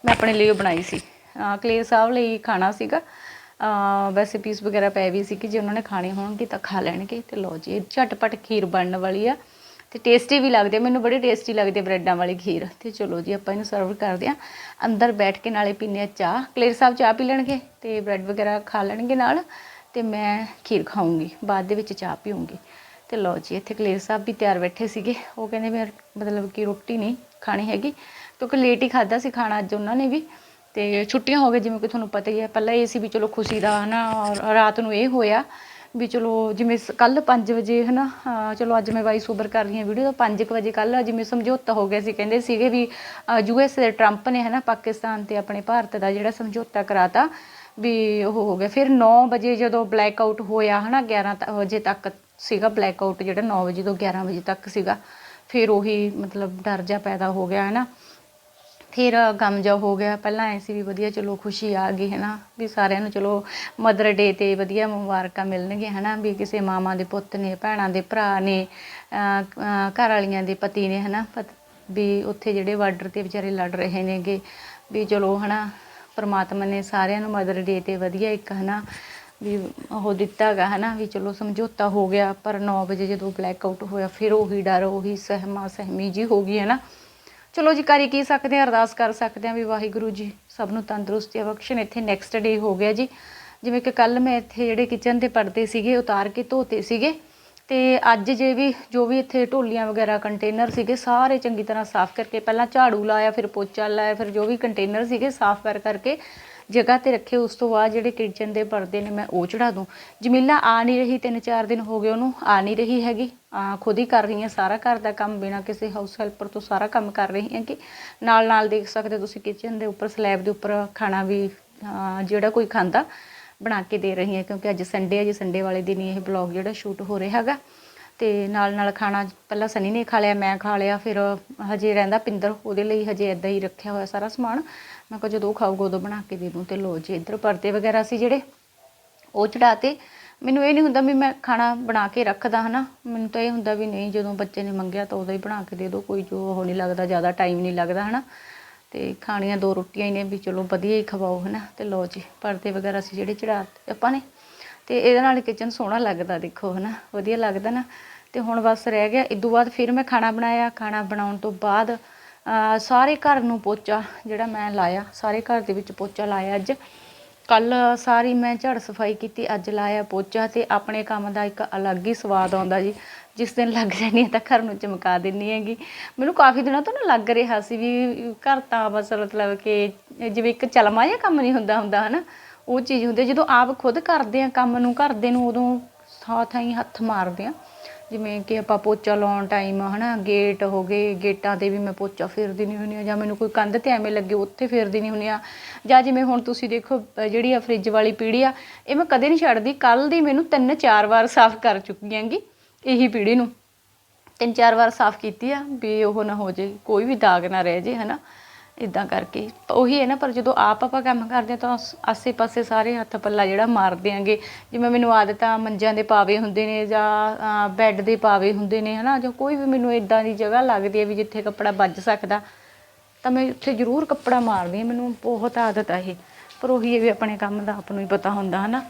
ਮੈਂ ਆਪਣੇ ਲਈ ਉਹ ਬਣਾਈ ਸੀ। ਅਹ ਕਲੇਰ ਸਾਹਿਬ ਲਈ ਖਾਣਾ ਸੀਗਾ। ਅਹ ਵੈਸੇ ਪੀਸ ਵਗੈਰਾ ਪਏ ਵੀ ਸੀ ਕਿ ਜੇ ਉਹਨਾਂ ਨੇ ਖਾਣੇ ਹੋਣਗੇ ਤਾਂ ਖਾ ਲੈਣਗੇ। ਤੇ ਲਓ ਜੀ, ਇਹ ਝਟਪਟ ਖੀਰ ਬਣਨ ਵਾਲੀ ਆ। ਤੇ ਟੇਸਟੀ ਵੀ ਲੱਗਦੇ ਮੈਨੂੰ ਬੜੇ ਟੇਸਟੀ ਲੱਗਦੇ ਆ ਬ੍ਰੈਡਾਂ ਵਾਲੀ ਖੀਰ। ਤੇ ਚਲੋ ਜੀ, ਆਪਾਂ ਇਹਨੂੰ ਸਰਵ ਕਰਦੇ ਆ। ਅੰਦਰ ਬੈਠ ਕੇ ਨਾਲੇ ਪੀਨੇ ਆ ਚਾਹ। ਕਲੇਰ ਸਾਹਿਬ ਚਾਹ ਪੀ ਲੈਣਗੇ ਤੇ ਬ੍ਰੈਡ ਵਗੈਰਾ ਖਾ ਲੈਣਗੇ ਨਾਲ। ਤੇ ਮੈਂ ਖੀਰ ਖਾਊਂਗੀ, ਬਾਅਦ ਦੇ ਵਿੱਚ ਚਾਹ ਪੀਊਂਗੀ। ਤੇ ਲਓ ਜੀ, ਇੱਥੇ ਕਲੇਰ ਸਾਹਿਬ ਵੀ ਤਿਆਰ ਬੈਠੇ ਸੀਗੇ। ਉਹ ਕਹਿੰਦੇ ਮੈਂ ਮਤਲਬ ਕਿ ਰੋਟੀ ਨਹੀਂ ਖਾਣੀ ਹੈਗੀ। ਕਿਉਂਕਿ ਲੇਟ ਹੀ ਖਾਦਾ ਸੀ ਖਾਣਾ ਅੱਜ ਉਹਨਾਂ ਨੇ ਵੀ। ਤੇ ਛੁੱਟੀਆਂ ਹੋ ਗਏ ਜਿਵੇਂ ਕਿ ਤੁਹਾਨੂੰ ਪਤਾ ਹੀ ਹੈ, ਪਹਿਲਾਂ ਇਹ ਸੀ ਵੀ ਚਲੋ ਖੁਸ਼ੀ ਦਾ, ਹਨਾ, ਔਰ ਰਾਤ ਨੂੰ ਇਹ ਹੋਇਆ ਵੀ ਚਲੋ ਜਿਵੇਂ ਕੱਲ 5 ਵਜੇ, ਹਨਾ, ਅਹ ਚਲੋ ਅੱਜ ਮੈਂ ਵਾਈਸ ਓਵਰ ਕਰ ਰਹੀ ਹਾਂ ਵੀਡੀਓ, ਤਾਂ 5 ਵਜੇ ਕੱਲ ਜਿਵੇਂ ਸਮਝੌਤਾ ਹੋ ਗਿਆ ਸੀ, ਕਹਿੰਦੇ ਸੀਗੇ ਵੀ ਯੂ ਯੂਐਸ ਦੇ ਟਰੰਪ ਨੇ, ਹਨਾ, ਪਾਕਿਸਤਾਨ ਤੇ ਆਪਣੇ ਭਾਰਤ ਦਾ ਜਿਹੜਾ ਸਮਝੌਤਾ ਕਰਾਤਾ ਵੀ ਉਹ ਹੋ ਗਿਆ। ਫਿਰ 9 ਵਜੇ ਜਦੋਂ ਬਲੈਕ ਆਊਟ ਹੋਇਆ, ਹਨਾ 11 ਤ- ਵਜੇ ਤੱਕ ਸੀਗਾ ਬਲੈਕ ਆਊਟ, ਜਿਹੜਾ 9 ਵਜੇ ਤੋਂ 11 ਵਜੇ ਤੱਕ ਸੀਗਾ, ਫਿਰ ਉਹੀ ਮਤਲਬ ਡਰ ਜਿਹਾ ਪੈਦਾ ਹੋ ਗਿਆ ਹੈ ਨਾ ਫਿਰ ਗਮ ਜਾ ਹੋ ਗਿਆ। ਪਹਿਲਾਂ ਐ ਸੀ ਵੀ ਵਧੀਆ, ਚਲੋ ਖੁਸ਼ੀ ਆ ਗਈ, ਹੈ ਨਾ? ਵੀ ਸਾਰਿਆਂ ਨੂੰ ਚਲੋ ਮਦਰ ਡੇ ਤੇ ਵਧੀਆ ਮੁਬਾਰਕਾਂ ਮਿਲਣਗੀਆਂ ਹੈ ਨਾ? ਵੀ ਕਿਸੇ ਮਾਮਾ ਦੇ ਪੁੱਤ ਨੇ, ਭੈਣਾਂ ਦੇ ਭਰਾ ਨੇ ਘਰ ਵਾਲੀਆਂ ਦੇ ਪਤੀ ਨੇ, ਹੈ ਨਾ? ਪਤ- ਵੀ ਉੱਥੇ ਜਿਹੜੇ ਬਾਰਡਰ ਤੇ ਵਿਚਾਰੇ ਲੜ ਰਹੇ ਨੇਗੇ। ਵੀ ਚਲੋ, ਹੈ ਨਾ? ਪਰਮਾਤਮਾ ਨੇ ਸਾਰਿਆਂ ਨੂੰ ਮਦਰ ਡੇ ਤੇ ਵਧੀਆ ਇੱਕ, ਹੈ ਨਾ? ਵੀ ਉਹ ਦਿੱਤਾ ਗਾ, ਹੈ ਨਾ? ਵੀ ਚਲੋ ਸਮਝੌਤਾ ਹੋ ਗਿਆ, ਪਰ 9 ਵਜੇ ਜਦੋਂ ਬਲੈਕ ਆਊਟ ਹੋਇਆ, ਫਿਰ ਉਹੀ ਡਰ, ਉਹੀ ਸਹਿਮਾ ਸਹਿਮੀ ਜੀ ਹੋ ਗਈ, ਹੈ ਨਾ? ਚਲੋ ਜੀ, ਕਰੀ ਕੀ ਸਕਦੇ ਆ ਅਰਦਾਸ ਕਰ ਸਕਦੇ ਆ ਵੀ ਵਾਹਿਗੁਰੂ ਜੀ ਸਭ ਨੂੰ ਤੰਦਰੁਸਤੀ ਬਖਸ਼ਣ ਇੱਥੇ ਨੈਕਸਟ ਡੇ ਹੋ ਗਿਆ ਜੀ। ਜਿਵੇਂ ਕਿ ਕੱਲ ਮੈਂ ਇੱਥੇ ਜਿਹੜੇ ਕਿਚਨ ਦੇ ਪਰਦੇ ਸੀਗੇ, ਉਤਾਰ ਕੇ ਧੋਤੇ ਸੀਗੇ। ਤੇ ਅੱਜ ਜੇ ਵੀ, ਜੋ ਵੀ ਇੱਥੇ ਢੋਲੀਆਂ ਵਗੈਰਾ ਕੰਟੇਨਰ ਸੀਗੇ, ਸਾਰੇ ਚੰਗੀ ਤਰ੍ਹਾਂ ਸਾਫ਼ ਕਰਕੇ, ਪਹਿਲਾਂ ਝਾੜੂ ਲਾਇਆ, ਫਿਰ ਪੋਚਾ ਲਾਇਆ, ਫਿਰ ਜੋ ਵੀ ਕੰਟੇਨਰ ਸੀਗੇ, ਸਾਫ਼ ਕਰ ਕਰਕੇ ਜਗ੍ਹਾ ਤੇ ਰੱਖੇ, ਉਸ ਤੋਂ ਬਾਅਦ ਜਿਹੜੇ ਕਿਚਨ ਦੇ ਪਰਦੇ ਨੇ ਮੈਂ ਉਹ ਚੜਾ ਦੂੰ। ਜਮੀਲਾ ਆ ਨਹੀਂ ਰਹੀ, ਤਿੰਨ ਚਾਰ ਦਿਨ ਹੋ ਗਏ ਉਹਨੂੰ, ਆ ਨਹੀਂ ਰਹੀ ਹੈਗੀ। ਖੁਦ ਹੀ ਕਰ ਰਹੀ ਹਾਂ, ਸਾਰਾ ਘਰ ਦਾ ਕੰਮ, ਬਿਨਾਂ ਕਿਸੇ ਹਾਊਸ ਹੈਲਪਰ ਤੋਂ ਸਾਰਾ ਕੰਮ ਕਰ ਰਹੀ ਹਾਂ ਕਿ ਨਾਲ ਨਾਲ ਦੇਖ ਸਕਦੇ ਹੋ ਤੁਸੀਂ ਕਿਚਨ ਦੇ ਉੱਪਰ ਸਲੈਬ ਦੇ ਉੱਪਰ ਖਾਣਾ ਵੀ ਜਿਹੜਾ ਕੋਈ ਖਾਂਦਾ, ਬਣਾ ਕੇ ਦੇ ਰਹੀ ਹਾਂ। ਕਿਉਂਕਿ ਅੱਜ ਸੰਡੇ ਹੈ ਜੀ ਸੰਡੇ ਵਾਲੇ ਦਿਨ ਹੀ ਇਹ ਬਲੌਗ ਜਿਹੜਾ ਸ਼ੂਟ ਹੋ ਰਿਹਾ ਹੈਗਾ। ਤੇ ਨਾਲ ਨਾਲ ਖਾਣਾ, ਪਹਿਲਾਂ ਸਨੀ ਨੇ ਖਾ ਲਿਆ, ਮੈਂ ਖਾ ਲਿਆ, ਫਿਰ ਹਜੇ ਰਹਿੰਦਾ ਪਿੰਦਰ, ਉਹਦੇ ਲਈ ਹਜੇ ਇਦਾਂ ਹੀ ਰੱਖਿਆ ਹੋਇਆ ਸਾਰਾ ਸਮਾਨ। ਮੈਂ ਕਿਹਾ ਜਦੋਂ ਉਹ ਖਾਊਗਾ, ਉਦੋਂ ਬਣਾ ਕੇ ਦੇ ਦੂੰ ਤੇ ਲੋ ਜੀ, ਇੱਧਰ ਪਰਤੇ ਵਗੈਰਾ ਸੀ ਜਿਹੜੇ, ਉਹ ਚੜਾਤੇ। ਮੈਨੂੰ ਇਹ ਨਹੀਂ ਹੁੰਦਾ ਵੀ ਮੈਂ ਖਾਣਾ ਬਣਾ ਕੇ ਰੱਖਦਾ ਹਨਾ। ਮੈਨੂੰ ਤਾਂ ਇਹ ਹੁੰਦਾ ਵੀ ਨਹੀਂ, ਜਦੋਂ ਬੱਚੇ ਨੇ ਮੰਗਿਆ ਤਾਂ ਉਦੋਂ ਹੀ ਬਣਾ ਕੇ ਦੇ ਦਿਓ ਕੋਈ ਜੋ ਉਹ ਨਹੀਂ ਲੱਗਦਾ, ਜ਼ਿਆਦਾ ਟਾਈਮ ਨਹੀਂ ਲੱਗਦਾ ਹਨਾ। ਤੇ ਖਾਣੀਆਂ ਦੋ ਰੋਟੀਆਂ ਹੀ ਨੇ ਵੀ ਚਲੋ ਵਧੀਆ ਹੀ ਖਵਾਓ ਹਨਾ। ਤੇ ਲੋ ਜੀ, ਪਰਦੇ ਵਗੈਰਾ ਸੀ ਜਿਹੜੇ ਚੜਾਤੇ ਆਪਾਂ ਨੇ। ਤੇ ਇਹਦੇ ਨਾਲ ਕਿਚਨ ਸੋਹਣਾ ਲੱਗਦਾ ਦੇਖੋ ਹਨਾ, ਵਧੀਆ ਲੱਗਦਾ ਨਾ। ਤੇ ਹੁਣ ਬਸ ਰਹਿ ਗਿਆ ਇਦੋਂ ਬਾਅਦ ਫਿਰ ਮੈਂ ਖਾਣਾ ਬਣਾਇਆ। ਖਾਣਾ ਬਣਾਉਣ ਤੋਂ ਬਾਅਦ ਸਾਰੇ ਘਰ ਨੂੰ ਪੋਚਾ ਜਿਹੜਾ ਮੈਂ ਲਾਇਆ, ਸਾਰੇ ਘਰ ਦੇ ਵਿੱਚ ਪੋਚਾ ਲਾਇਆ ਅੱਜ। ਕੱਲ ਸਾਰੀ ਮੈਂ ਝੜ ਸਫ਼ਾਈ ਕੀਤੀ, ਅੱਜ ਲਾਇਆ ਪੋਚਾ ਤੇ ਆਪਣੇ ਕੰਮ ਦਾ ਇੱਕ ਅਲੱਗ ਹੀ ਸਵਾਦ ਆਉਂਦਾ ਜੀ। ਜਿਸ ਦਿਨ ਲੱਗ ਜਾਂਦੀ ਹੈ ਤਾਂ ਘਰ ਨੂੰ ਚਮਕਾ ਦਿੰਨੀ ਹੈਗੀ। ਮੈਨੂੰ ਕਾਫੀ ਦਿਨਾਂ ਤੋਂ ਨਾ ਲੱਗ ਰਿਹਾ ਸੀ ਵੀ ਘਰ ਤਾਂ ਬਸ ਮਤਲਬ ਕਿ ਜਿਵੇਂ ਇੱਕ ਚਲਮਾ ਜਿਹਾ ਕੰਮ ਨਹੀਂ ਹੁੰਦਾ ਹੁੰਦਾ ਹਨਾ। ਉਹ ਚੀਜ਼ ਹੁੰਦੀ ਜਦੋਂ ਆਪ ਖੁਦ ਕਰਦੇ ਆ ਕੰਮ ਨੂੰ ਕਰਦੇ ਨੂੰ ਉਦੋਂ ਸਾਥ ਹੀ ਹੱਥ ਮਾਰਦੇ ਆ। ਜਿਵੇਂ ਕਿ ਆਪਾਂ ਪੋਚਾ ਲਾਉਣ ਟਾਈਮ ਹਨਾ ਗੇਟ ਹੋ ਗਏ ਗੇਟਾਂ ਤੇ ਵੀ ਮੈਂ ਪੋਚਾ ਫੇਰਦੀ ਨਹੀਂ ਹੁੰਦੀ ਹਾਂ, ਜਾਂ ਮੈਨੂੰ ਕੋਈ ਕੰਧ ਤੇ ਐਵੇਂ ਲੱਗੇ, ਉੱਥੇ ਫੇਰਦੀ ਨਹੀਂ ਹੁੰਦੀ ਹਾਂ। ਜਾਂ ਜਿਵੇਂ ਹੁਣ ਤੁਸੀਂ ਦੇਖੋ ਜਿਹੜੀ ਆ ਫਰਿੱਜ ਵਾਲੀ ਪੀੜ੍ਹੀ ਆ, ਇਹ ਮੈਂ ਕਦੇ ਨਹੀਂ ਛੱਡਦੀ ਕੱਲ ਦੀ ਮੈਨੂੰ ਤਿੰਨ ਚਾਰ ਵਾਰ ਸਾਫ਼ ਕਰ ਚੁੱਕੀ ਆਂਗੀ ਇਹੀ ਪੀੜ੍ਹੀ ਨੂੰ। ਤਿੰਨ ਚਾਰ ਵਾਰ ਸਾਫ਼ ਕੀਤੀ ਆ, ਵੀ ਉਹ ਨਾ ਹੋ ਜੇ ਕੋਈ ਵੀ ਦਾਗ ਨਾ ਰਹਿ ਜੇ ਹਨਾ। ਇਦਾਂ ਕਰਕੇ। ਤਾਂ ਉਹੀ ਹੈ ਨਾ, ਪਰ ਜਦੋਂ ਆਪ ਆਪਾਂ ਕੰਮ ਕਰਦੇ ਹਾਂ ਤਾਂ ਆਸੇ-ਪਾਸੇ ਸਾਰੇ ਹੱਥ ਪੱਲਾ ਜਿਹੜਾ ਮਾਰ ਦਿਆਂਗੇ ਜਿਵੇਂ ਮੈਨੂੰ ਆਦਤ ਆ ਮੰਜਿਆਂ ਦੇ ਪਾਵੇ ਹੁੰਦੇ ਨੇ ਜਾਂ ਬੈੱਡ ਦੇ ਪਾਵੇ ਹੁੰਦੇ ਨੇ, ਹਨਾ? ਜਾਂ ਕੋਈ ਵੀ ਮੈਨੂੰ ਇਦਾਂ ਦੀ ਜਗ੍ਹਾ ਲੱਗਦੀ ਹੈ ਵੀ ਜਿੱਥੇ ਕੱਪੜਾ ਵੱਜ ਸਕਦਾ, ਤਾਂ ਮੈਂ ਉੱਥੇ ਜ਼ਰੂਰ ਕੱਪੜਾ ਮਾਰਦੀ ਹਾਂ। ਮੈਨੂੰ ਬਹੁਤ ਆਦਤ ਆ ਇਹ। ਪਰ ਉਹੀ ਹੈ ਵੀ ਆਪਣੇ ਕੰਮ ਦਾ ਆਪ ਨੂੰ ਹੀ ਪਤਾ ਹੁੰਦਾ, ਹਨਾ?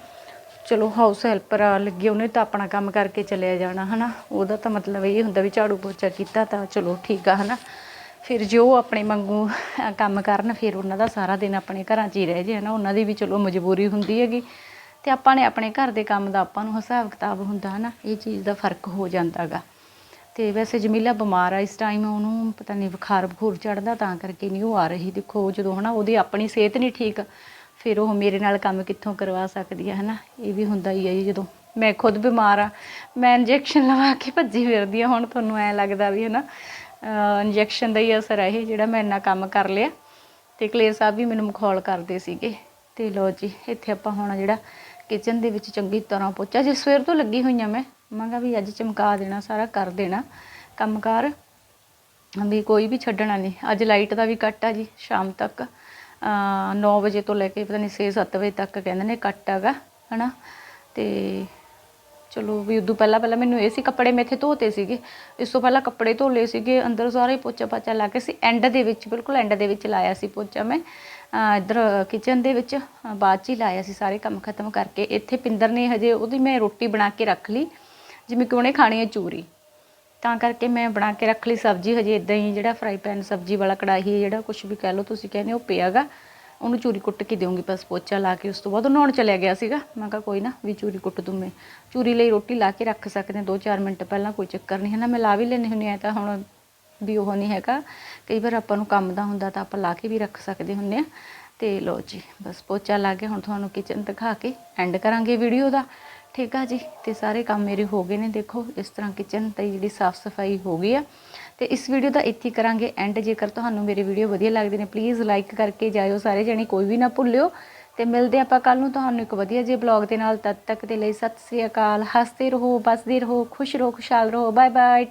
ਚਲੋ ਹਾਊਸ ਹੈਲਪਰ ਆ ਲੱਗੀ, ਉਹਨੇ ਤਾਂ ਆਪਣਾ ਕੰਮ ਕਰਕੇ ਚਲਿਆ ਜਾਣਾ, ਹਨਾ? ਉਹਦਾ ਤਾਂ ਮਤਲਬ ਇਹ ਹੁੰਦਾ ਵੀ ਝਾੜੂ ਪੋਚਾ ਕੀਤਾ ਤਾਂ ਚਲੋ ਠੀਕ ਆ, ਹਨਾ? ਫਿਰ ਜੋ ਆਪਣੇ ਵਾਂਗੂ ਕੰਮ ਕਰਨ, ਫਿਰ ਉਹਨਾਂ ਦਾ ਸਾਰਾ ਦਿਨ ਆਪਣੇ ਘਰਾਂ 'ਚ ਹੀ ਰਹਿ ਜੇ, ਹਨਾ? ਉਹਨਾਂ ਦੀ ਵੀ ਚਲੋ ਮਜਬੂਰੀ ਹੁੰਦੀ ਹੈਗੀ। ਤੇ ਆਪਾਂ ਨੇ ਆਪਣੇ ਘਰ ਦੇ ਕੰਮ ਦਾ ਆਪਾਂ ਨੂੰ ਹਿਸਾਬ ਕਿਤਾਬ ਹੁੰਦਾ, ਹਨਾ? ਇਹ ਚੀਜ਼ ਦਾ ਫ਼ਰਕ ਹੋ ਜਾਂਦਾ ਗਾ। ਤੇ ਵੈਸੇ ਜਮੀਲਾ ਬਿਮਾਰ ਆ ਇਸ ਟਾਈਮ ਉਹਨੂੰ ਪਤਾ ਨਹੀਂ ਬੁਖਾਰ ਬਖੂਰ ਚੜਦਾ ਤਾਂ ਕਰਕੇ ਨਹੀਂ ਉਹ ਆ ਰਹੀ। ਦੇਖੋ ਜਦੋਂ, ਹਨਾ, ਉਹਦੀ ਆਪਣੀ ਸਿਹਤ ਨਹੀਂ ਠੀਕ, ਫਿਰ ਉਹ ਮੇਰੇ ਨਾਲ ਕੰਮ ਕਿੱਥੋਂ ਕਰਵਾ ਸਕਦੀ ਹੈ ਹਨਾ? ਇਹ ਵੀ ਹੁੰਦਾ ਹੀ ਹੈ ਜੀ ਜਦੋਂ ਮੈਂ ਖੁਦ ਬਿਮਾਰ ਆ। ਮੈਂ ਇੰਜੈਕਸ਼ਨ ਲਵਾ ਕੇ ਭੱਜੀ ਫਿਰਦੀ ਆ, ਹੁਣ ਤੁਹਾਨੂੰ ਐ ਲੱਗਦਾ ਵੀ, ਹਨਾ? ਇੰਜੈਕਸ਼ਨ ਦਾ ਹੀ ਅਸਰ ਹੈ ਇਹ ਜਿਹੜਾ ਮੈਂ ਇੰਨਾ ਕੰਮ ਕਰ ਲਿਆ। ਤੇ ਕਲੇਰ ਸਾਹਿਬ ਵੀ ਮੈਨੂੰ ਮਖੌਲ ਕਰਦੇ ਸੀਗੇ। ਤੇ ਲੋ ਜੀ, ਇੱਥੇ ਆਪਾਂ ਹੁਣ ਜਿਹੜਾ ਕਿਚਨ ਦੇ ਵਿੱਚ ਚੰਗੀ ਤਰ੍ਹਾਂ ਪੋਚਾ, ਜੇ ਸਵੇਰ ਤੋਂ ਲੱਗੀ ਹੋਈਆਂ ਮੈਂ ਮੰਗਾ ਵੀ ਅੱਜ ਚਮਕਾ ਦੇਣਾ, ਸਾਰਾ ਕਰ ਦੇਣਾ ਕੰਮਕਾਰ। ਵੀ ਕੋਈ ਵੀ ਛੱਡਣਾ ਨਹੀਂ। ਅੱਜ ਲਾਈਟ ਦਾ ਵੀ ਕੱਟ ਆ ਜੀ, ਸ਼ਾਮ ਤੱਕ। 9 ਵਜੇ ਤੋਂ ਲੈ ਕੇ ਪਤਾ ਨਹੀਂ 6-7 ਵਜੇ ਤੱਕ ਕਹਿੰਦੇ ਨੇ ਕੱਟ ਹੈਗਾ, ਹਨਾ? ਤੇ ਚਲੋ ਵੀ ਉਦੋਂ ਪਹਿਲਾਂ ਪਹਿਲਾਂ ਮੈਨੂੰ ਇਹ ਸੀ ਕੱਪੜੇ ਮੇਥੇ ਧੋਤੇ ਸੀਗੇ। ਇਸ ਤੋਂ ਪਹਿਲਾਂ ਕੱਪੜੇ ਧੋ ਲਏ ਸੀਗੇ, ਅੰਦਰ ਸਾਰੇ ਪੋਚਾ ਪਾਚਾ ਲਾ ਕੇ ਸੀ। ਐਂਡ ਦੇ ਵਿੱਚ, ਬਿਲਕੁਲ ਐਂਡ ਦੇ ਵਿੱਚ ਲਾਇਆ ਸੀ ਪੋਚਾ ਮੈਂ। ਅਹ ਇੱਧਰ ਕਿਚਨ ਦੇ ਵਿੱਚ ਬਾਅਦ ਚ ਹੀ ਲਾਇਆ ਸੀ, ਸਾਰੇ ਕੰਮ ਖਤਮ ਕਰਕੇ। ਇੱਥੇ ਪਿੰਦਰ ਨੇ ਹਜੇ ਉਹਦੀ ਮੈਂ ਰੋਟੀ ਬਣਾ ਕੇ ਰੱਖ ਲਈ, ਜਿਵੇਂ ਕਿ ਉਹਨੇ ਖਾਣੀ ਹੈ ਚੂਰੀ। ਤਾਂ ਕਰਕੇ ਮੈਂ ਬਣਾ ਕੇ ਰੱਖ ਲਈ ਸਬਜ਼ੀ। ਹਜੇ ਇਦਾਂ ਹੀ ਜਿਹੜਾ ਫਰਾਈ ਪੈਨ ਸਬਜ਼ੀ ਵਾਲਾ ਕੜਾਹੀ ਹੈ, ਜਿਹੜਾ ਕੁਝ ਵੀ ਕਹਿ ਲਓ ਤੁਸੀਂ ਕਹਿੰਦੇ ਹੋ ਪਿਆਗਾ ਉਹਨੂੰ ਚੂਰੀ ਕੁੱਟ ਕੇ ਦੇਵਾਂਗੀ ਬਸ ਪੋਚਾ ਲਾ ਕੇ ਉਸ ਤੋਂ ਬਾਅਦ ਉਹ ਨਹਾਉਣ ਚਲਿਆ ਗਿਆ ਸੀਗਾ। ਮੈਂ ਕਿਹਾ ਕੋਈ ਨਾ, ਵੀ ਚੂਰੀ ਕੁੱਟ ਦੂੰ ਮੈਂ। ਚੂਰੀ ਲਈ ਰੋਟੀ ਲਾ ਕੇ ਰੱਖ ਸਕਦੇ 2-4 ਮਿੰਟ ਪਹਿਲਾਂ ਕੋਈ ਚੱਕਰ ਨਹੀਂ ਹੈ ਨਾ। ਮੈਂ ਲਾ ਵੀ ਲੈਣੀ ਹੁੰਦੀ ਐ ਤਾਂ ਹੁਣ ਵੀ ਉਹ ਨਹੀਂ ਹੈਗਾ। ਕਈ ਵਾਰ ਆਪਾਂ ਨੂੰ ਕੰਮ ਦਾ ਹੁੰਦਾ ਤਾਂ ਆਪਾਂ ਲਾ ਕੇ ਵੀ ਰੱਖ ਸਕਦੇ ਹੁੰਦੇ ਆ ਤੇ ਲੋ ਜੀ, ਬਸ ਪੋਚਾ ਲਾ ਕੇ ਹੁਣ ਤੁਹਾਨੂੰ ਕਿਚਨ ਦਿਖਾ ਕੇ ਐਂਡ ਕਰਾਂਗੇ ਵੀਡੀਓ ਦਾ। ਠੀਕ ਆ ਜੀ? ਤੇ ਸਾਰੇ ਕੰਮ ਮੇਰੇ ਹੋ ਗਏ ਨੇ, ਦੇਖੋ, ਇਸ ਤਰ੍ਹਾਂ ਕਿਚਨ 'ਤੇ ਜਿਹੜੀ ਸਾਫ਼ ਸਫ਼ਾਈ ਹੋ ਗਈ ਆ। ਤੇ ਇਸ ਵੀਡੀਓ ਦਾ ਇੱਥੇ ਕਰਾਂਗੇ ਐਂਡ ਜੇਕਰ ਤੁਹਾਨੂੰ ਮੇਰੇ ਵੀਡੀਓ ਵਧੀਆ ਲੱਗਦੇ ਨੇ ਪਲੀਜ਼ ਲਾਈਕ ਕਰਕੇ ਜਾਇਓ ਸਾਰੇ ਜਣੇ, ਕੋਈ ਵੀ ਨਾ ਭੁੱਲਿਓ। ਤੇ ਮਿਲਦੇ ਆਪਾਂ ਕੱਲ ਨੂੰ ਤੁਹਾਨੂੰ ਇੱਕ ਵਧੀਆ ਜਿਹੇ ਬਲੌਗ ਦੇ ਨਾਲ। ਤਦ ਤੱਕ ਦੇ ਲਈ ਸਤਿ ਸ੍ਰੀ ਅਕਾਲ। ਹੱਸਦੇ ਰਹੋ ਬਸਦੇ ਰਹੋ, ਖੁਸ਼ ਰਹੋ, ਖੁਸ਼ਹਾਲ ਰਹੋ। Bye bye